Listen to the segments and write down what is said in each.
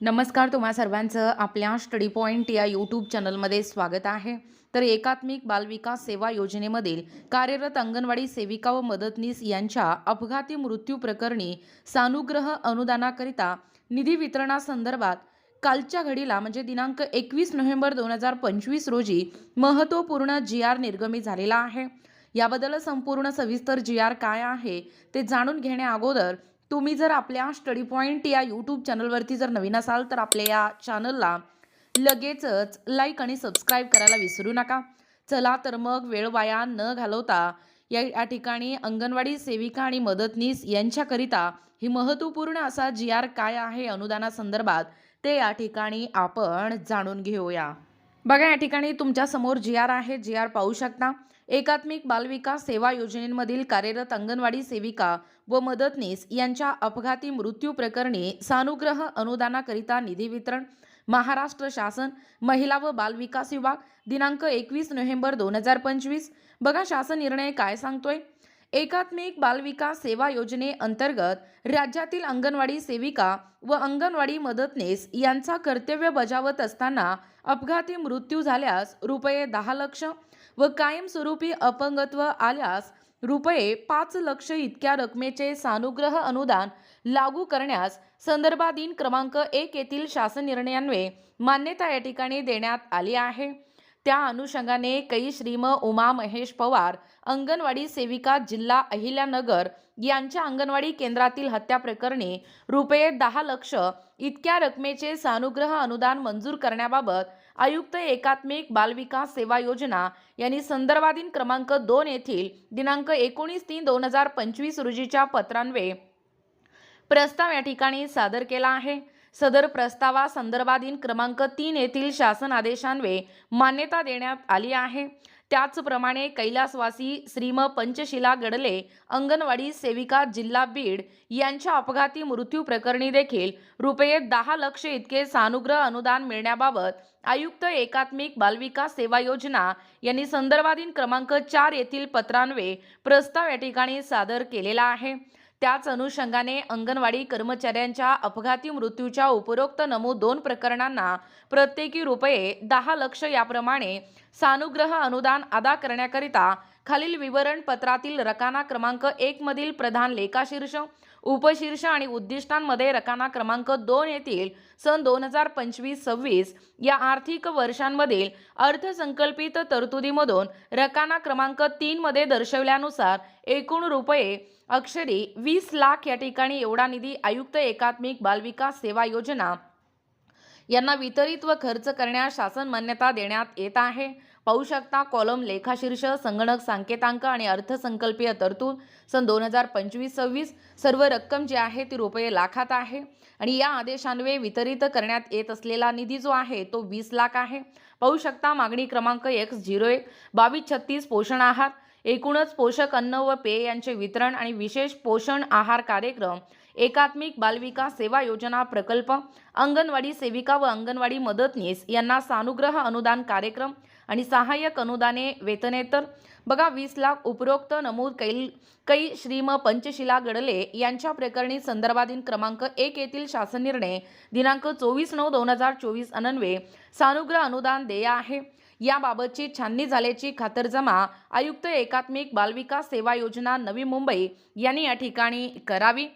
नमस्कार तुम्हा सर्वांचं. आपल्या स्टडी पॉईंट या यूट्यूब चॅनलमध्ये स्वागत आहे. तर एकात्मिक बालविकास सेवा योजनेमधील कार्यरत अंगणवाडी सेविका व मदतनीस यांच्या अपघाती मृत्यू प्रकरणी सानुग्रह अनुदानाकरिता निधी वितरणासंदर्भात कालच्या घडीला म्हणजे दिनांक एकवीस नोव्हेंबर दोन हजार पंचवीस रोजी महत्त्वपूर्ण जी आर निर्गमी झालेला आहे. याबद्दल संपूर्ण सविस्तर जी आर काय आहे ते जाणून घेण्या अगोदर तुम्ही जर आपल्या स्टडी पॉईंट या यूट्यूब चॅनलवरती जर नवीन असाल तर आपल्या या चॅनलला लगेचच लाईक आणि सबस्क्राईब करायला विसरू नका. चला तर मग वेळ वाया न घालवता या या ठिकाणी अंगणवाडी सेविका आणि मदतनीस यांच्याकरिता ही महत्त्वपूर्ण असा जी आर काय आहे अनुदानासंदर्भात ते या ठिकाणी आपण जाणून घेऊया. बघा या ठिकाणी तुमच्यासमोर जी आर आहे. जी आर पाहू शकता. एकात्मिक बालविकास सेवा योजनेमधील कार्यरत अंगणवाडी सेविका व मदतनीस यांच्या अपघाती मृत्यू प्रकरणी सानुग्रह अनुदानाकरिता निधी वितरण महाराष्ट्र शासन महिला व बालविकास विभाग दिनांक एकवीस नोव्हेंबर दोन हजार पंचवीस. बघा शासन निर्णय काय सांगतोय? एकात्मिक बालविकास सेवा योजनेअंतर्गत राज्यातील अंगणवाडी सेविका व अंगणवाडी मदतनीस यांचा कर्तव्य बजावत असताना अपघाती मृत्यू झाल्यास रुपये दहा लक्ष व कायमस्वरूपी अपंगत्व आल्यास रुपये पाच लक्ष इतक्या रकमेचे सानुग्रह अनुदान लागू करण्यास संदर्भाधीन क्रमांक एक येथील शासन निर्णयान्वये मान्यता या ठिकाणी देण्यात आली आहे. त्या अनुषंगाने कै श्रीम उमा महेश पवार अंगणवाडी सेविका जिल्हा अहिल्यानगर यांच्या अंगणवाडी केंद्रातील हत्या प्रकरणी रुपये दहा लक्ष इतक्या रकमेचे सानुग्रह अनुदान मंजूर करण्याबाबत आयुक्त एकात्मिक बालविकास सेवा योजना यांनी संदर्भाधीन क्रमांक दोन येथील दिनांक एकोणीस तीन दोन हजार पंचवीस रोजीच्या पत्रान्वये प्रस्ताव या ठिकाणी सादर केला आहे. सदर प्रस्तावासंदर्भाधीन क्रमांक तीन येथील शासन आदेशान्वये मान्यता देण्यात आली आहे. त्याचप्रमाणे कैलासवासी श्रीम पंचशिला गडले अंगणवाडी सेविका जिल्हा बीड यांच्या अपघाती मृत्यू प्रकरणी देखील रुपये दहा लक्ष इतके सानुग्रह अनुदान मिळण्याबाबत आयुक्त एकात्मिक बालविकास सेवा योजना यांनी संदर्भाधीन क्रमांक चार येथील पत्रान्वये प्रस्ताव या ठिकाणी सादर केलेला आहे. त्याच अनुषंगाने अंगणवाडी कर्मचाऱ्यांच्या अपघाती मृत्यूच्या उपरोक्त नमूद दोन प्रकरणांना प्रत्येकी रुपये दहा लक्ष याप्रमाणे सानुग्रह अनुदान अदा करण्याकरिता खालील विवरण पत्रातील रकाना क्रमांक एक मधील प्रधान लेखाशीर्ष उपशीर्ष आणि उद्दिष्टांमध्ये रकाना क्रमांक दोन येथील सन दोन हजार पंचवीस सव्वीस या आर्थिक वर्षांमधील अर्थसंकल्पित तरतुदीमधून रकाना क्रमांक तीनमध्ये दर्शवल्यानुसार एकूण रुपये अक्षरी वीस लाख या ठिकाणी एवढा निधी आयुक्त एकात्मिक बालविकास सेवा योजना यांना वितरित व खर्च करण्यास शासन मान्यता देण्यात येत आहे. पाहू शकता कॉलम लेखाशीर्ष संगणक सांकेतांक आणि अर्थसंकल्पीय तरतूद. सन दोन हजार पंचवीस सव्वीस सर्व रक्कम जी आहे ती रुपये लाखात आहे. आणि या आदेशान्वये वितरित करण्यात येत असलेला निधी जो आहे तो वीस लाख आहे. पाहू शकता मागणी क्रमांक एक्स झिरो एक बावीस छत्तीस पोषण आहार. एकूणच पोषक अन्न व पेय यांचे वितरण आणि विशेष पोषण आहार कार्यक्रम. एकात्मिक बालविकास सेवा योजना प्रकल्प अंगणवाडी सेविका व अंगणवाडी मदतनीस यांना सानुग्रह अनुदान कार्यक्रम आणि सहाय्यक अनुदाने वेतनेतर. बघा वीस लाख उपरोक्त नमूद कैल कै श्रीम पंचशिला गडले यांच्या प्रकरणी संदर्भाधीन क्रमांक एक येथील शासन निर्णय दिनांक चोवीस नऊ दोन हजार चोवीस अनन्वे सानुग्रह अनुदान देय आहे. याबाबतची छाननी झाल्याची खातरजमा आयुक्त एकात्मिक बालविकास सेवा योजना नवी मुंबई यांनी या ठिकाणी करावी.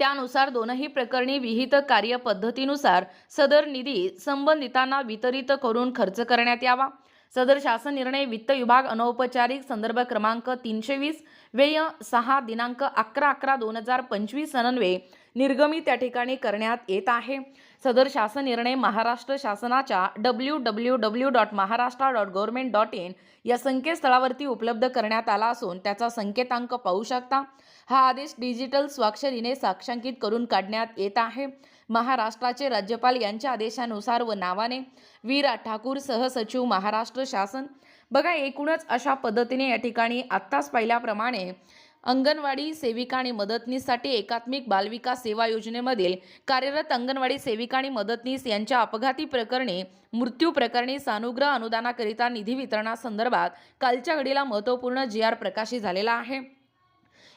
त्यानुसार दोनही प्रकरणी विहित कार्यपद्धतीनुसार सदर निधी संबंधितांना वितरित करून खर्च करण्यात यावा. सदर शासन निर्णय वित्त विभाग अनौपचारिक संदर्भ क्रमांक तीनशे वीस व्यय सहा दिनांक अकरा अकरा दोन हजार पंचवीस अनन्वये निर्गमित त्या ठिकाणी करण्यात येत आहे. सदर शासन निर्णय महाराष्ट्र शासनाच्या W W W dot Maharashtra dot government dot in या संकेतस्थळावरती उपलब्ध करण्यात आला असून त्याचा संकेतांक पाहू शकता. हा आदेश डिजिटल स्वाक्षरीने साक्षांकित करून काढण्यात येत आहे. महाराष्ट्राचे राज्यपाल यांच्या आदेशानुसार व नावाने वीरा ठाकूर सहसचिव महाराष्ट्र शासन. बघा एकूणच अशा पद्धतीने या ठिकाणी आत्ताच पाहिल्याप्रमाणे अंगणवाडी सेविका आणि मदतनीससाठी एकात्मिक बालविकास सेवा योजनेमधील कार्यरत अंगणवाडी सेविका आणि मदतनीस यांच्या अपघाती प्रकरणी मृत्यू प्रकरणी सानुग्रह अनुदानाकरिता निधी वितरणासंदर्भात कालच्या घडीला महत्त्वपूर्ण जी आर प्रकाशित झालेला आहे.